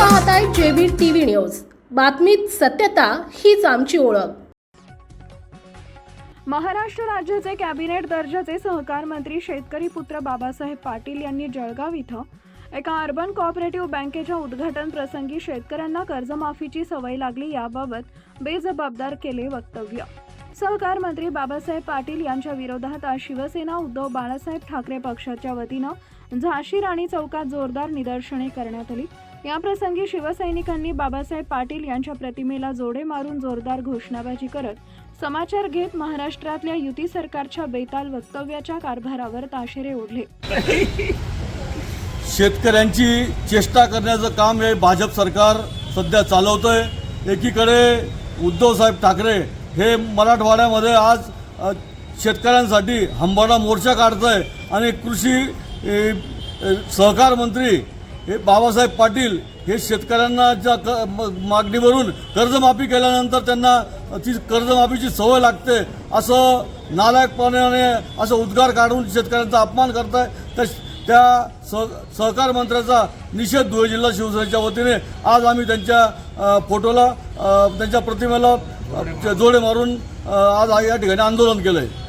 पाहताय JB TV news. बातमीत सत्यता हीच आमची ओळख. महाराष्ट्र राज्याचे कॅबिनेट दर्जाचे सहकार मंत्री शेतकरी पुत्र बाबासाहेब पाटील यांनी जळगाव इथं एका अर्बन कोऑपरेटिव्ह बँकेच्या उद्घाटन प्रसंगी शेतकऱ्यांना कर्जमाफीची सवय लागली याबाबत बेजबाबदार केले वक्तव्य. सहकार मंत्री बाबासाहेब पाटील यांच्या विरोधात आज शिवसेना उद्धव बाळासाहेब ठाकरे पक्षाच्या वतीनं झाशी राणी चौकात जोरदार निदर्शने करण्यात आली. याप्रसंगी शिवसैनिकांनी बाबासाहेब पाटील यांच्या प्रतिमेला जोडे मारून जोरदार घोषणाबाजी करत समाचार घेत महाराष्ट्रातल्या युती सरकारच्या बेताल वक्तव्याच्या कारभारावर ताशेरे ओढले. शेतकऱ्यांची चेष्टा करण्याचं काम हे भाजप सरकार सध्या चालवतंय. एकीकडे उद्धवसाहेब ठाकरे हे मराठवाड्यामध्ये आज शेतकऱ्यांसाठी हंबाडा मोर्चा काढतंय आणि कृषी सहकार मंत्री हे बाबासाहेब पाटील हे शेतकऱ्यांना ज्या क- म- मागणीवरून कर्जमाफी केल्यानंतर त्यांना ती कर्जमाफीची सवय लागते. असं नालायकपणाने असं उद्गार काढून शेतकऱ्यांचा अपमान करताय. तर त्या सह सहकार मंत्र्याचा निषेध धुळे जिल्हा शिवसेनेच्या वतीने आज आम्ही त्यांच्या फोटोला त्यांच्या प्रतिमेला जोडे मारून आज या ठिकाणी आंदोलन केलं आहे